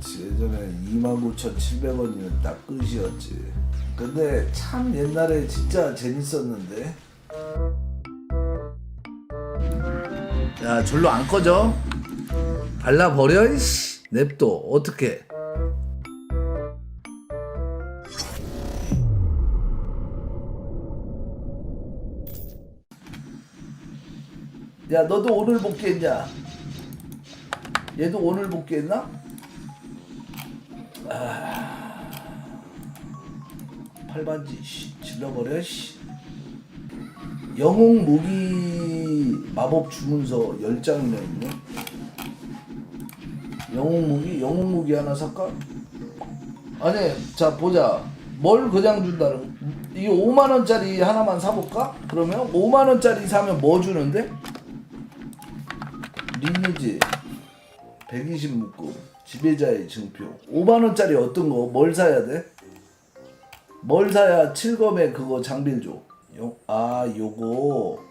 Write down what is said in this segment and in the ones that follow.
그렇지. 예전에 29,700원이면 딱 끝이었지. 근데 참 옛날에 진짜 재밌었는데. 야 절로 안 꺼져? 발라버려 이씨. 냅둬. 어떻게 야 너도 오늘 복귀했냐? 얘도 오늘 복귀했나? 아... 팔반지 씨, 질러버려 씨. 영웅 무기 마법 주문서 10장이나 있네 영웅 무기? 영웅 무기 하나 살까? 아니 자 보자 뭘 그냥 준다는 이 5만원짜리 하나만 사볼까? 그러면 5만원짜리 사면 뭐 주는데? 리니지 120 묶음 지배자의 증표 5만원짜리 어떤 거 뭘 사야 돼? 뭘 사야 7검에 그거 장비를 줘? 영, 아 요거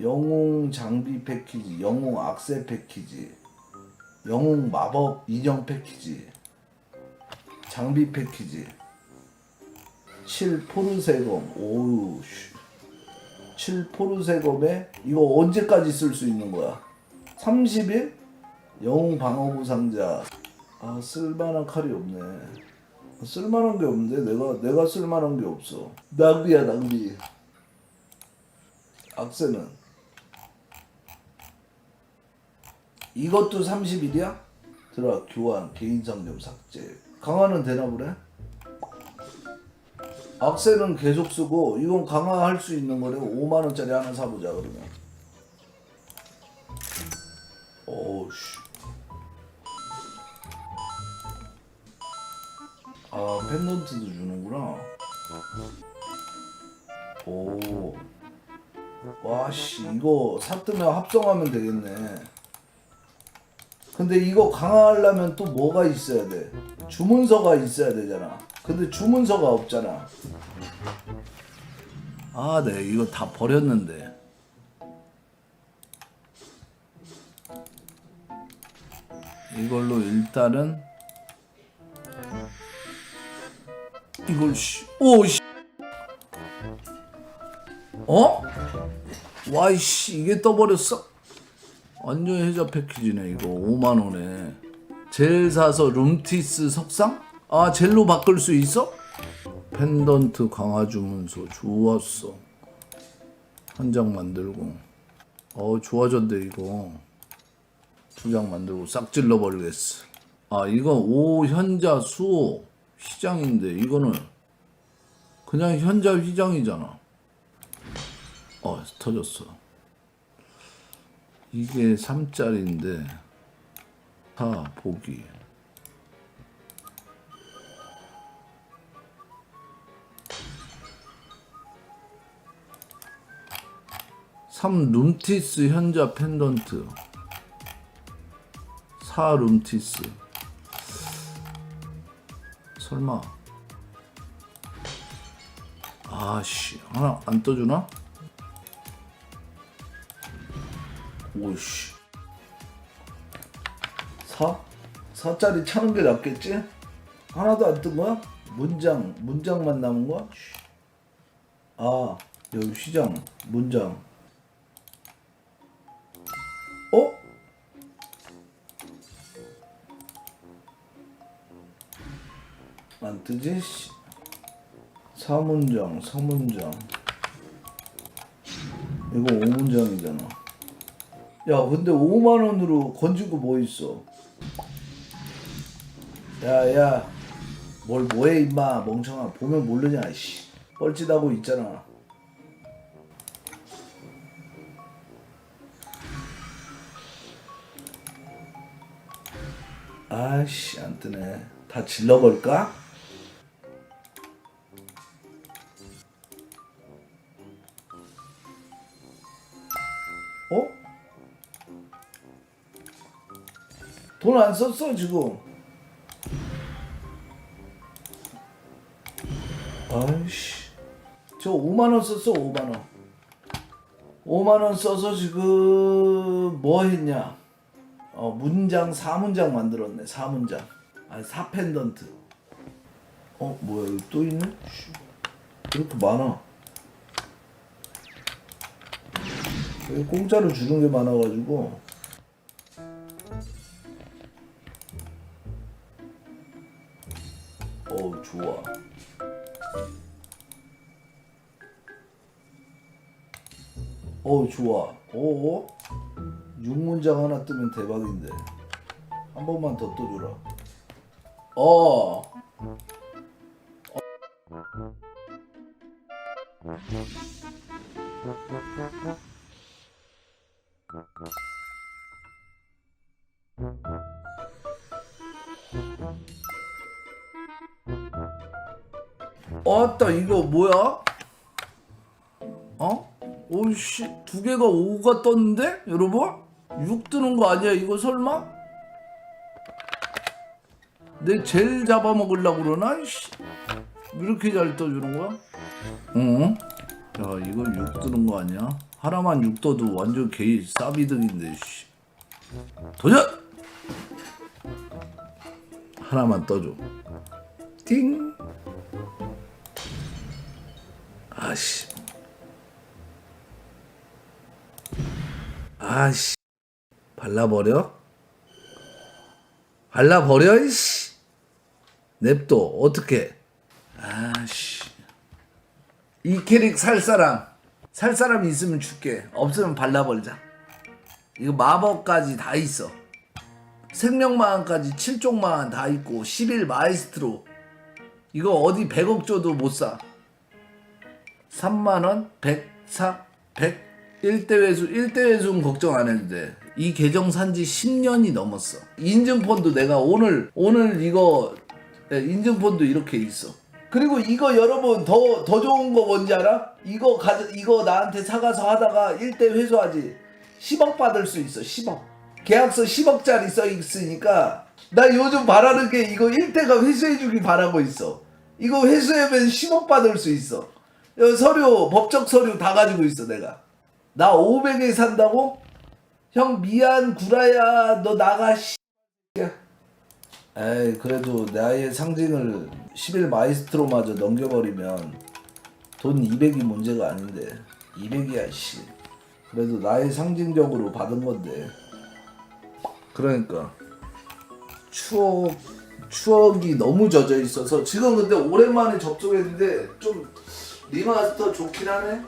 영웅 장비 패키지 영웅 악세 패키지 영웅 마법 인형 패키지 장비 패키지 7 포르세검 오우 씨. 7 포르세검에 이거 언제까지 쓸 수 있는 거야? 30일? 영웅 방어구 상자. 아 쓸만한 칼이 없네. 쓸만한 게 없는데 내가 내가 쓸만한 게 없어. 낭비야 낭비. 악세는? 이것도 30일이야? 들어와 교환 개인 상점 삭제. 강화는 되나 보네? 악세는 계속 쓰고 이건 강화할 수 있는 거래 5만원짜리 하나 사보자 그러면. 오우씨 아 펜던트도 주는구나. 오. 와씨 이거 샀으면 합성하면 되겠네. 근데 이거 강화하려면 또 뭐가 있어야 돼? 주문서가 있어야 되잖아. 근데 주문서가 없잖아. 아네 이거 다 버렸는데. 이걸로 일단은 이걸 씨, 오 씨, 어? 와이씨 이게 떠버렸어? 완전 해자 패키지네 이거 5만 원에 젤 사서 룸티스 석상? 아 젤로 바꿀 수 있어? 펜던트 강화 주문서 좋았어 한 장 만들고 어 좋아졌네 이거 두 장 만들고 싹 질러 버리겠어. 아 이건 오현자 수호 휘장인데 이거는 그냥 현자 휘장이잖아. 어 터졌어. 이게 3짜리인데 사 보기. 삼 룸티스 현자 펜던트. 사 룸티스 설마 아씨 하나 안 떠주나? 오씨 사? 사짜리 차는 게 낫겠지? 하나도 안 뜬 거야? 문장 문장만 남은 거야? 씨. 아 여기 시장 문장 안 뜨지? 씨. 사문장, 사문장. 이거 5문장이잖아. 야, 근데 5만 원으로 건지고 뭐 있어? 야, 야. 뭘 뭐해 임마 멍청아 보면 모르냐 씨 뻘짓하고 있잖아 아씨 안 뜨네 다 질러볼까? 어? 돈 안 썼어 지금 아이씨 저 5만원 썼어 5만원 5만원 써서 지금 뭐 했냐 어 문장 4문장 만들었네 4문장 아, 사펜던트. 어, 뭐야, 여기 또 있네? 씨, 이렇게 많아. 여기 공짜로 주는 게 많아가지고. 어, 좋아. 어, 좋아. 어? 6문장 하나 뜨면 대박인데. 한 번만 더 떠주라. 어. 어따 이거 뭐야? 어? 오이씨 두 개가 5가 떴는데 여러분? 6 뜨는 거 아니야 이거 설마? 내 젤 잡아먹으려고 그러나? 이씨 이렇게 잘 떠주는 거야? 응? 야 이거 6 뜨는 거 아니야? 하나만 6 떠도 완전 개이 싸비득인데 씨 도전! 하나만 떠줘 띵 아씨. 아씨. 발라버려? 발라버려 이씨. 냅둬. 어떻게 아씨. 이 캐릭 살 사람 살 사람 있으면 줄게. 없으면 발라버리자. 이거 마법까지 다 있어. 생명마한까지 7종마한 다 있고 11 마이스트로. 이거 어디 100억 줘도 못 사 3만원 104 100 1대 회수 1대 회수는 걱정 안 해도 돼. 이 계정 산지 10년이 넘었어. 인증폰도 내가 오늘 오늘 이거 예, 인증폰도 이렇게 있어. 그리고 이거 여러분 더 더 좋은 거 뭔지 알아? 이거 가져 이거 나한테 사가서 하다가 1대 회수하지 10억 받을 수 있어 10억. 계약서 10억짜리 써 있으니까 나 요즘 바라는 게 이거 1대가 회수해 주길 바라고 있어. 이거 회수하면 10억 받을 수 있어. 서류 법적 서류 다 가지고 있어 내가. 나 500에 산다고? 형 미안 구라야 너 나가 씨. 에이 그래도 나의 상징을 11 마이스트로마저 넘겨버리면 돈 200이 문제가 아닌데 200이야 씨. 그래도 나의 상징적으로 받은 건데. 그러니까 추억 추억이 너무 젖어 있어서 지금 근데 오랜만에 접속했는데 좀 리마스터 좋긴 하네.